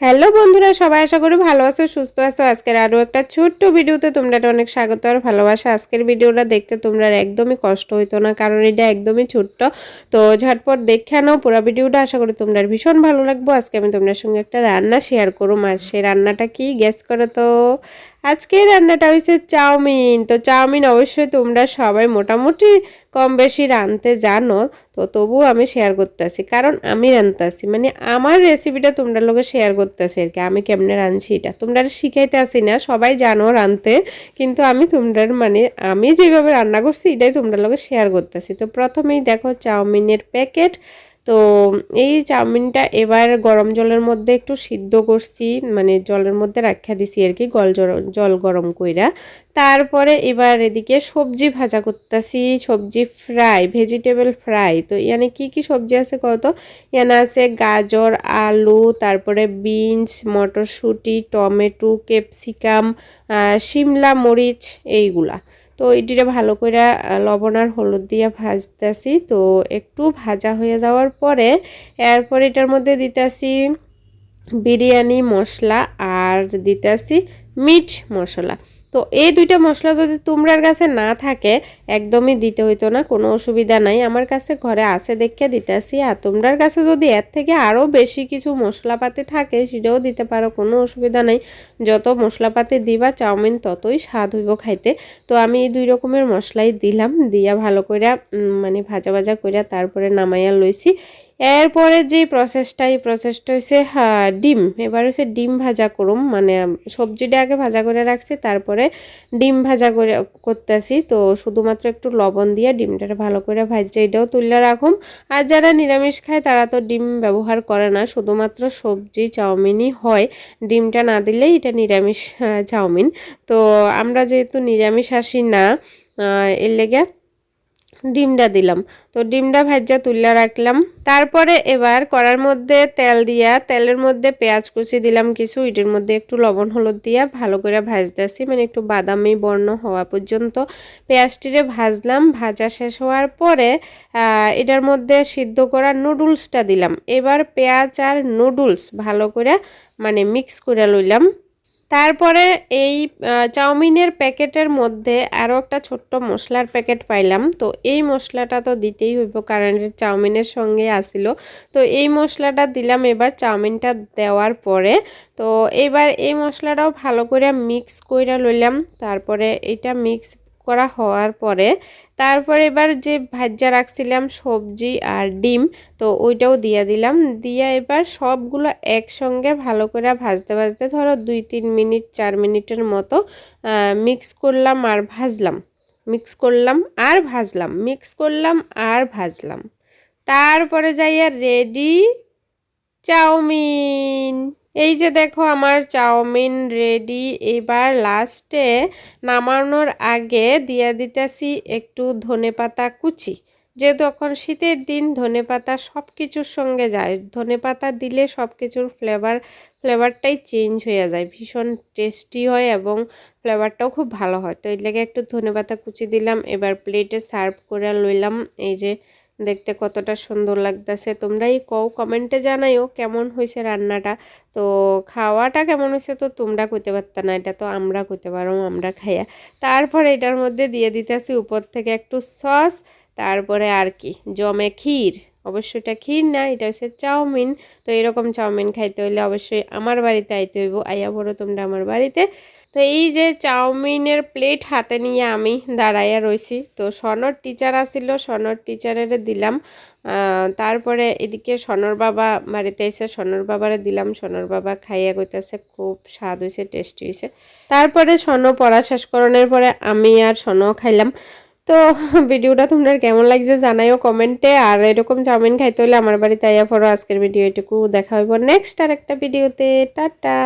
Hello বন্ধুরা, সবাই আশা করি ভালো আছো, সুস্থ আছো। আজকের আরও একটা ছোট্ট ভিডিওতে তোমরা অনেক স্বাগত আর ভালোবাসা। আজকের ভিডিওটা দেখতে তোমরা একদমই কষ্ট হইতো না, কারণ এটা একদমই ছোট্ট। তো ঝটপট দেখে নাও, পুরো ভিডিওটা। আশা করি তোমরা ভীষণ ভালো লাগবো। আজকে আমি তোমাদের সঙ্গে একটা রান্না শেয়ার করো আর সে রান্নাটা কি? গ্যাস করো তো। আজকে রান্নাটা হয়েছে চাউমিন। তো চাউমিন অবশ্যই তোমরা সবাই মোটামুটি কম বেশি রাঁধতে জানো, তো তবুও আমি শেয়ার করতেছি। কারণ আমি রাঁধতেছি মানে আমার রেসিপিটা তোমরা লোকে শেয়ার করতেছি আর কি, আমি কেমনে রাঁধছি এটা? তোমরা শিখাইতে আসি না, সবাই জানো রাঁধতে, কিন্তু আমি তোমরা মানে আমি যেভাবে রান্না করছি, এটাই তোমরা লোকে শেয়ার করতেছি। তো প্রথমেই দেখো চাউমিনের প্যাকেট তো এই চাউমিনটা এবার গরম জলের মধ্যে একটু সিদ্ধ করছি মানে জলের মধ্যে রাখা দিছি আর কি, গল জল গরম কইরা। তারপরে এবার এদিকে সবজি ভাজা করতেছি, সবজি ফ্রাই ভেজিটেবল ফ্রাই তো ইয়ানে কি কি সবজি আছে কত ইয়ানে আছে গাজর, আলু, তারপরে বিনস, মটরশুঁটি, টমেটো, ক্যাপসিকাম শিমলা মরিচ, এইগুলা। তো এটিরে ভালো করে লবণ আর হলুদ দিয়ে ভাজতেছি। তো একটু ভাজা হয়ে যাওয়ার পরে, এরপর এটার মধ্যে দিতেছি বিরিয়ানি মশলা আর দিতেছি মিট মশলা। তো এই দুইটা মশলা যদি তোমরার কাছে না থাকে, একদমই দিতে হইতো না, কোনো অসুবিধা নাই। আমার কাছে ঘরে আছে দেখে দিতেছি, আর তোমরার কাছে যদি এর থেকে আরও বেশি কিছু মশলাপাতি থাকে, সেটাও দিতে পারো, কোনো অসুবিধা নাই। যত মশলাপাতি দিবা, চাউমিন ততই স্বাদ হইব খাইতে। তো আমি এই দুই রকমের মশলাই দিলাম, দিয়া ভালো করে মানে ভাজা ভাজা করে তারপরে নামাইয়া লইছি। এরপরে যে প্রসেসটা এই প্রসেসটা হচ্ছে হ্যাঁ ডিম। এবার হচ্ছে ডিম ভাজা করুম মানে সবজিটা আগে ভাজা করে রাখছি, তারপরে ডিম ভাজা করে করতেছি। তো শুধুমাত্র একটু লবণ দিয়ে ডিমটা ভালো করে ভাজা, এটাও তুলে রাখুম। আর যারা নিরামিষ খায়, তারা তো ডিম ব্যবহার করে না। শুধুমাত্র সবজি, চাউমিনই হয়। ডিমটা না দিলেই এটা নিরামিষ চাউমিন। তো আমরা যেহেতু নিরামিষ আসি না এর লেগে ডিমটা দিলাম। তো ডিমটা ভাজা তুলে রাখলাম। তারপরে এবার কড়ার মধ্যে তেল দিয়া, তেলের মধ্যে পেঁয়াজ কুচি দিলাম কিছু ইটের মধ্যে একটু লবণ হলুদ দিয়া ভালো করে ভাজতেছি। মানে একটু বাদামি বর্ণ হওয়া পর্যন্ত পেঁয়াজটিরে ভাজলাম। ভাজা শেষ হওয়ার পরে এটার মধ্যে সিদ্ধ করা নুডলসটা দিলাম। এবার পেঁয়াজ আর নুডলস ভালো করে মানে মিক্স করে লইলাম। তারপরে এই চাউমিনের প্যাকেটের মধ্যে আরও একটা ছোট্ট মশলার প্যাকেট পাইলাম। তো এই মশলাটা তো দিতেই হইব, কারণ চাউমিনের সঙ্গে আসিল তো এই মশলাটা দিলাম এবার চাউমিনটা দেওয়ার পরে। তো এবার এই মশলাটাও ভালো করে মিক্স করে লইলাম। তারপরে এটা মিক্স করা হওয়ার পরে তারপরে এবার যে ভাজা রাখছিলাম, সবজি আর ডিম, তো ওইটাও দিয়ে দিলাম। দিয়ে এবার সবগুলো একসঙ্গে ভালো করে ভাজতে ভাজতে ধরো দুই তিন মিনিট, চার মিনিটের মতো মিক্স করলাম আর ভাজলাম। মিক্স করলাম আর ভাজলাম মিক্স করলাম আর ভাজলাম। তারপরে যাইয়া রেডি চাউমিন। এই যে দেখো আমার চাউমিন রেডি এবার লাস্টে নামানোর আগে দিয়ে দিতেছি একটু ধনে পাতা কুচি। যেহেতু এখন শীতের দিন, ধনে পাতা সব কিছুর সঙ্গে যায়। ধনে পাতা দিলে সব কিছুর ফ্লেভার ফ্লেভারটাই চেঞ্জ হয়ে যায়। ভীষণ টেস্টি হয় এবং ফ্লেভারটাও খুব ভালো হয়। তো এই লেগে একটু ধনে পাতা কুচি দিলাম। এবার প্লেটে সার্ভ করে লইলাম। এই যে দেখতে কতটা সুন্দর লাগতেছে। তোমরাই কও কমেন্টে জানাইও কেমন হয়েছে রান্নাটা। তো খাওয়াটা কেমন হয়েছে তো তোমরা কইতে পারতা না, এটা তো আমরা কইতে পারো, আমরা খাইয়া। তারপরে এটার মধ্যে দিয়ে দিতেছি উপর থেকে একটু সস, তারপরে আর কি, জমে ক্ষীর। অবশ্যই এটা ক্ষীর না, এটা হচ্ছে চাউমিন। তো এরকম চাউমিন খাইতে হইলে অবশ্যই আমার বাড়িতে আইতে হইব। আইয়া বড় তোমরা আমার বাড়িতে তো এই যে চাউমিনের প্লেট হাতে নিয়ে আমি দাঁড়াইয়া রয়েছি তো সনর টিচার আসিল সনর টিচারের দিলাম। তারপরে এদিকে সনর বাবা বাড়িতে এসে সনর বাবারে দিলাম। সনর বাবা খাইয়া কইতেছে, খুব স্বাদ হয়েছে টেস্টি হয়েছে তারপরে সন পড়া শেষ করানোর পরে আমি আর সনও খাইলাম। তো ভিডিওটা তোমরা কেমন লাগছে জানাইও কমেন্টে। আর এরকম চাউমিন খাইতে হলে আমার বাড়িতে আইয়া পড়ো। আজকের ভিডিও এটুকু। দেখা হইব নেক্সট আর একটা ভিডিওতে। টাটা।